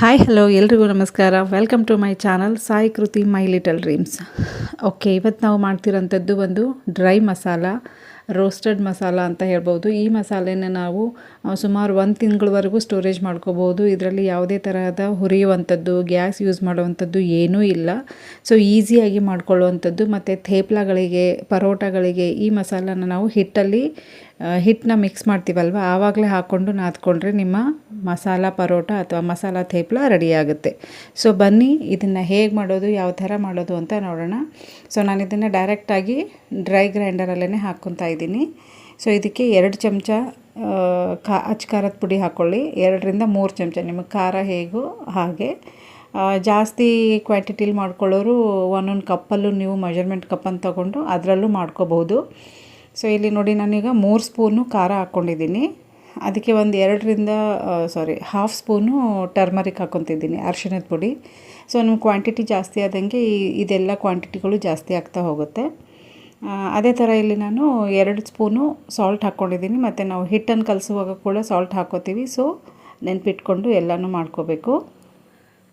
Hi hello ಎಲ್ರಿಗೂ ನಮಸ್ಕಾರ. Welcome to my channel Sai Kriti my little dreams okay ಇವತ್ತು ನಾವು ಮಾಡ್ತಿರೋಂಥದ್ದು ಒಂದು ಡ್ರೈ ಮಸಾಲ ರೋಸ್ಟೆಡ್ ಮಸಾಲ ಅಂತ ಹೇಳ್ಬೋದು. ಈ ಮಸಾಲೆನ ನಾವು ಸುಮಾರು ಒಂದು ತಿಂಗಳವರೆಗೂ ಸ್ಟೋರೇಜ್ ಮಾಡ್ಕೋಬೋದು. ಇದರಲ್ಲಿ ಯಾವುದೇ ತರಹದ ಹುರಿಯುವಂಥದ್ದು, ಗ್ಯಾಸ್ ಯೂಸ್ ಮಾಡುವಂಥದ್ದು ಏನೂ ಇಲ್ಲ. ಸೊ, ಈಸಿಯಾಗಿ ಮಾಡ್ಕೊಳ್ಳುವಂಥದ್ದು ಮತ್ತು ಥೇಪ್ಲಗಳಿಗೆ, ಪರೋಟಗಳಿಗೆ ಈ ಮಸಾಲನ ನಾವು ಹಿಟ್ಟಲ್ಲಿ ಹಿಟ್ಟನ್ನ ಮಿಕ್ಸ್ ಮಾಡ್ತೀವಲ್ವ? ಆವಾಗಲೇ ಹಾಕ್ಕೊಂಡು ನಾದ್ಕೊಂಡ್ರೆ ನಿಮ್ಮ ಮಸಾಲ ಪರೋಟ ಅಥವಾ ಮಸಾಲ ಥೇಪ್ಲ ರೆಡಿ ಆಗುತ್ತೆ ಸೊ, ಬನ್ನಿ, ಇದನ್ನು ಹೇಗೆ ಮಾಡೋದು, ಯಾವ ಥರ ಮಾಡೋದು ಅಂತ ನೋಡೋಣ. ಸೊ ನಾನು ಇದನ್ನು ಡೈರೆಕ್ಟಾಗಿ ಡ್ರೈ ಗ್ರೈಂಡರಲ್ಲೇ ಹಾಕ್ಕೊತಾ ಇದ್ದೀನಿ. ಸೊ ಇದಕ್ಕೆ ಎರಡು ಚಮಚ ಕಾ ಅಚ್ಚ ಖಾರದ ಪುಡಿ ಹಾಕ್ಕೊಳ್ಳಿ ಎರಡರಿಂದ ಮೂರು ಚಮಚ, ನಿಮಗೆ ಖಾರ ಹೇಗೋ ಹಾಗೆ. ಜಾಸ್ತಿ ಕ್ವಾಂಟಿಟಿಲಿ ಮಾಡ್ಕೊಳ್ಳೋರು ಒಂದೊಂದು ಕಪ್ಪಲ್ಲೂ ನೀವು ಮೆಜರ್ಮೆಂಟ್ ಕಪ್ಪನ್ನು ತೊಗೊಂಡು ಅದರಲ್ಲೂ ಮಾಡ್ಕೋಬೋದು ಸೊ ಇಲ್ಲಿ ನೋಡಿ ನಾನೀಗ ಮೂರು ಸ್ಪೂನು ಖಾರ ಹಾಕ್ಕೊಂಡಿದ್ದೀನಿ. ಅದಕ್ಕೆ ಒಂದು ಎರಡರಿಂದ ಸಾರಿ ಹಾಫ್ ಸ್ಪೂನು ಟರ್ಮರಿಕ್ ಹಾಕ್ಕೊತಿದ್ದೀನಿ, ಅರಿಶಿಣದ ಪುಡಿ. ಸೊ ನಿಮ್ಮ ಕ್ವಾಂಟಿಟಿ ಜಾಸ್ತಿ ಆದಂಗೆ ಇದೆಲ್ಲ ಕ್ವಾಂಟಿಟಿಗಳು ಜಾಸ್ತಿ ಆಗ್ತಾ ಹೋಗುತ್ತೆ. ಅದೇ ಥರ ಇಲ್ಲಿ ನಾನು ಎರಡು ಸ್ಪೂನು ಸಾಲ್ಟ್ ಹಾಕ್ಕೊಂಡಿದ್ದೀನಿ. ಮತ್ತು ನಾವು ಹಿಟ್ಟನ್ನು ಕಲಸುವಾಗ ಕೂಡ ಸಾಲ್ಟ್ ಹಾಕೋತೀವಿ. ಸೊ ನೆನ್ಪಿಟ್ಕೊಂಡು ಎಲ್ಲನೂ ಮಾಡ್ಕೋಬೇಕು.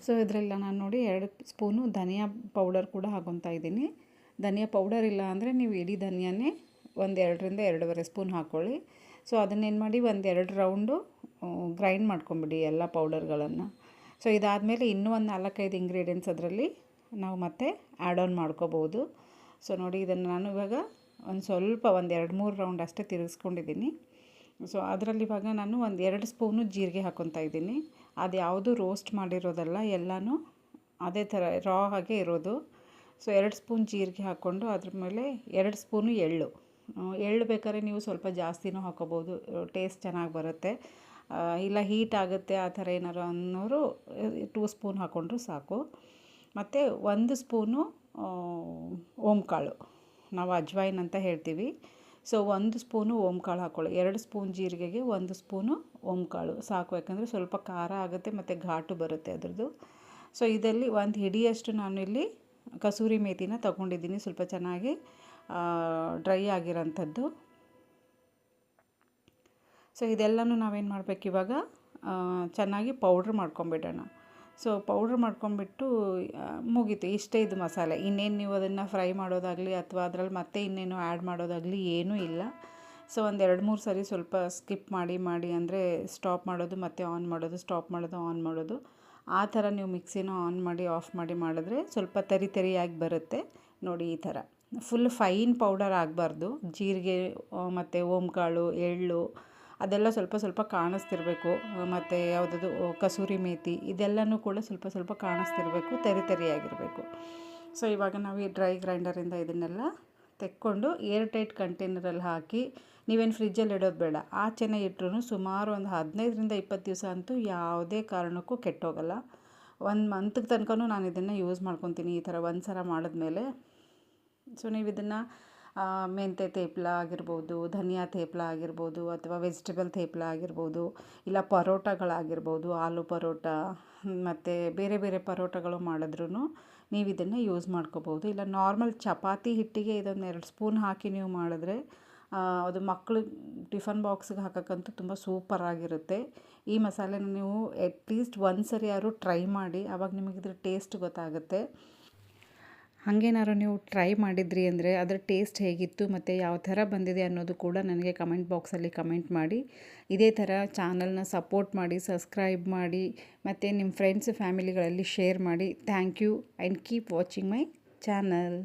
ಸೊ ಇದರೆಲ್ಲ ನಾನು ನೋಡಿ ಎರಡು ಸ್ಪೂನು ಧನಿಯಾ ಪೌಡರ್ ಕೂಡ ಹಾಕೊತಾ ಇದ್ದೀನಿ. ಧನಿಯಾ ಪೌಡರ್ ಇಲ್ಲ ಅಂದರೆ ನೀವು ಇಡೀ ಧನಿಯಾನೇ ಒಂದು ಎರಡರಿಂದ ಎರಡೂವರೆ ಸ್ಪೂನ್ ಹಾಕ್ಕೊಳ್ಳಿ ಸೊ ಅದನ್ನೇನು ಮಾಡಿ ಒಂದು ಎರಡು ರೌಂಡು ಗ್ರೈಂಡ್ ಮಾಡ್ಕೊಂಬಿಡಿ ಎಲ್ಲ ಪೌಡರ್ಗಳನ್ನು. ಸೊ ಇದಾದಮೇಲೆ ಇನ್ನೂ ಒಂದು ನಾಲ್ಕೈದು ಇಂಗ್ರೀಡಿಯೆಂಟ್ಸ್ ಅದರಲ್ಲಿ ನಾವು ಮತ್ತೆ ಆ್ಯಡ್ ಆನ್ ಮಾಡ್ಕೋಬೋದು ಸೊ ನೋಡಿ, ಇದನ್ನು ನಾನು ಇವಾಗ ಒಂದು ಸ್ವಲ್ಪ ಒಂದು ಎರಡು ಮೂರು ರೌಂಡ್ ಅಷ್ಟೇ ತಿರುಗಿಸ್ಕೊಂಡಿದ್ದೀನಿ. ಸೊ ಅದರಲ್ಲಿ ಇವಾಗ ನಾನು ಒಂದು ಎರಡು ಸ್ಪೂನು ಜೀರಿಗೆ ಹಾಕ್ಕೊತಾ ಇದ್ದೀನಿ. ಅದು ಯಾವುದು ರೋಸ್ಟ್ ಮಾಡಿರೋದಲ್ಲ, ಎಲ್ಲನೂ ಅದೇ ಥರ ರಾ ಹಾಗೆ ಇರೋದು. ಸೊ ಎರಡು ಸ್ಪೂನ್ ಜೀರಿಗೆ ಹಾಕ್ಕೊಂಡು ಅದ್ರ ಮೇಲೆ ಎರಡು ಸ್ಪೂನು ಎಳ್ಳು. ಎಳ್ಳು ಬೇಕಾದ್ರೆ ನೀವು ಸ್ವಲ್ಪ ಜಾಸ್ತಿನೂ ಹಾಕೋಬೋದು ಟೇಸ್ಟ್ ಚೆನ್ನಾಗಿ ಬರುತ್ತೆ. ಇಲ್ಲ ಹೀಟ್ ಆಗುತ್ತೆ ಆ ಥರ ಏನಾರು ಅನ್ನೋರು ಟೂ ಸ್ಪೂನ್ ಹಾಕ್ಕೊಂಡ್ರು ಸಾಕು. ಮತ್ತು ಒಂದು ಸ್ಪೂನು ಓಂಕಾಳು. ನಾವು ಅಜ್ವಾಯಿನ್ ಅಂತ ಹೇಳ್ತೀವಿ. ಸೊ ಒಂದು ಸ್ಪೂನು ಓಂಕಾಳು ಹಾಕ್ಕೊಳ್ಳಿ ಎರಡು ಸ್ಪೂನ್ ಜೀರಿಗೆಗೆ ಒಂದು ಸ್ಪೂನು ಓಂಕಾಳು. ಸಾಕು, ಯಾಕಂದರೆ ಸ್ವಲ್ಪ ಖಾರ ಆಗುತ್ತೆ ಮತ್ತು ಘಾಟು ಬರುತ್ತೆ ಅದರದ್ದು. ಸೊ ಇದರಲ್ಲಿ ಒಂದು ಹಿಡಿಯಷ್ಟು ನಾನು ಇಲ್ಲಿ ಕಸೂರಿ ಮೇಥಿನ ತಗೊಂಡಿದ್ದೀನಿ. ಸ್ವಲ್ಪ ಚೆನ್ನಾಗಿ ಡ್ರೈ ಆಗಿರೋಂಥದ್ದು. ಸೊ ಇದೆಲ್ಲನೂ ನಾವೇನು ಮಾಡಬೇಕು ಇವಾಗ? ಚೆನ್ನಾಗಿ ಪೌಡ್ರ್ ಮಾಡ್ಕೊಂಬಿಡೋಣ. ಸೊ ಪೌಡ್ರ್ ಮಾಡ್ಕೊಂಬಿಟ್ಟು ಆ, ಮುಗೀತು. ಇಷ್ಟೇ ಇದು ಮಸಾಲೆ. ಇನ್ನೇನು ನೀವು ಅದನ್ನು ಫ್ರೈ ಮಾಡೋದಾಗಲಿ ಅಥವಾ ಅದರಲ್ಲಿ ಮತ್ತೆ ಇನ್ನೇನು ಆ್ಯಡ್ ಮಾಡೋದಾಗಲಿ ಏನೂ ಇಲ್ಲ. ಸೊ ಒಂದು ಎರಡು ಮೂರು ಸರಿ ಸ್ವಲ್ಪ ಸ್ಕಿಪ್ ಮಾಡಿ ಮಾಡಿ ಅಂದರೆ ಸ್ಟಾಪ್ ಮಾಡೋದು ಮತ್ತೆ ಆನ್ ಮಾಡೋದು ಸ್ಟಾಪ್ ಮಾಡೋದು ಆನ್ ಮಾಡೋದು. ಆ ಥರ ನೀವು ಮಿಕ್ಸಿನ ಆನ್ ಮಾಡಿ ಆಫ್ ಮಾಡಿ ಮಾಡಿದ್ರೆ ಸ್ವಲ್ಪ ತರಿ ತರಿಯಾಗಿ ಬರುತ್ತೆ. ನೋಡಿ ಈ ಥರ. ಫುಲ್ ಫೈನ್ ಪೌಡರ್ ಆಗಬಾರ್ದು. ಜೀರಿಗೆ ಮತ್ತು ಓಂಕಾಳು ಎಳ್ಳು ಅದೆಲ್ಲ ಸ್ವಲ್ಪ ಸ್ವಲ್ಪ ಕಾಣಿಸ್ತಿರ್ಬೇಕು ಮತ್ತು ಯಾವುದದು ಕಸೂರಿ ಮೇಥಿ ಇದೆಲ್ಲನೂ ಕೂಡ ಸ್ವಲ್ಪ ಸ್ವಲ್ಪ ಕಾಣಿಸ್ತಿರ್ಬೇಕು, ತೆರಿ ತರಿಯಾಗಿರಬೇಕು. ಸೊ ಇವಾಗ ನಾವು ಈ ಡ್ರೈ ಗ್ರೈಂಡರಿಂದ ಇದನ್ನೆಲ್ಲ ತೆಕ್ಕೊಂಡು ಏರ್ ಟೈಟ್ ಕಂಟೈನರಲ್ಲಿ ಹಾಕಿ ನೀವೇನು ಫ್ರಿಜ್ಜಲ್ಲಿ ಇಡೋದು ಬೇಡ. ಆಚೆನೇ ಇಟ್ಟರು ಸುಮಾರು ಒಂದು ಹದಿನೈದರಿಂದ ಇಪ್ಪತ್ತು ದಿವಸ ಅಂತೂ ಯಾವುದೇ ಕಾರಣಕ್ಕೂ ಕೆಟ್ಟೋಗಲ್ಲ. ಒಂದು ಮಂತ್ಗೆ ತನಕನೂ ನಾನು ಇದನ್ನು ಯೂಸ್ ಮಾಡ್ಕೊತೀನಿ ಈ ಥರ ಒಂದು ಸಲ ಮಾಡಿದ್ಮೇಲೆ. ಸೊ ನೀವು ಇದನ್ನು ಮೆಂತ್ಯ ತೇಪ್ಲ ಆಗಿರ್ಬೋದು, ಧನಿಯಾ ತೇಪ್ಲ ಆಗಿರ್ಬೋದು ಅಥವಾ ವೆಜಿಟೇಬಲ್ ತೇಪ್ಲ ಆಗಿರ್ಬೋದು, ಇಲ್ಲ ಪರೋಟಗಳಾಗಿರ್ಬೋದು, ಆಲೂ ಪರೋಟ, ಮತ್ತು ಬೇರೆ ಬೇರೆ ಪರೋಟಗಳು ಮಾಡಿದ್ರೂ ನೀವು ಇದನ್ನು ಯೂಸ್ ಮಾಡ್ಕೋಬೋದು. ಇಲ್ಲ ನಾರ್ಮಲ್ ಚಪಾತಿ ಹಿಟ್ಟಿಗೆ ಇದೊಂದು ಎರಡು ಸ್ಪೂನ್ ಹಾಕಿ ನೀವು ಮಾಡಿದ್ರೆ ಅದು ಮಕ್ಕಳು ಟಿಫನ್ ಬಾಕ್ಸ್ಗೆ ಹಾಕೋಕ್ಕಂತೂ ತುಂಬ ಸೂಪರಾಗಿರುತ್ತೆ ಈ ಮಸಾಲೆನ ನೀವು ಅಟ್ಲೀಸ್ಟ್ ಒಂದು ಸರಿ ಯಾರು ಟ್ರೈ ಮಾಡಿ ಆವಾಗ ನಿಮಗೆ ಇದ್ರ ಟೇಸ್ಟ್ ಗೊತ್ತಾಗುತ್ತೆ. ಹಾಗೇನಾದ್ರು ನೀವು ಟ್ರೈ ಮಾಡಿದ್ರಿ ಅಂದರೆ ಅದರ ಟೇಸ್ಟ್ ಹೇಗಿತ್ತು ಮತ್ತು ಯಾವ ಥರ ಬಂದಿದೆ ಅನ್ನೋದು ಕೂಡ ನನಗೆ ಕಮೆಂಟ್ ಬಾಕ್ಸಲ್ಲಿ ಕಮೆಂಟ್ ಮಾಡಿ. ಇದೇ ಥರ ಚಾನಲ್ನ ಸಪೋರ್ಟ್ ಮಾಡಿ ಸಬ್ಸ್ಕ್ರೈಬ್ ಮಾಡಿ, ಮತ್ತು ನಿಮ್ಮ ಫ್ರೆಂಡ್ಸ್ ಫ್ಯಾಮಿಲಿಗಳಲ್ಲಿ ಶೇರ್ ಮಾಡಿ. Thank you and keep watching my channel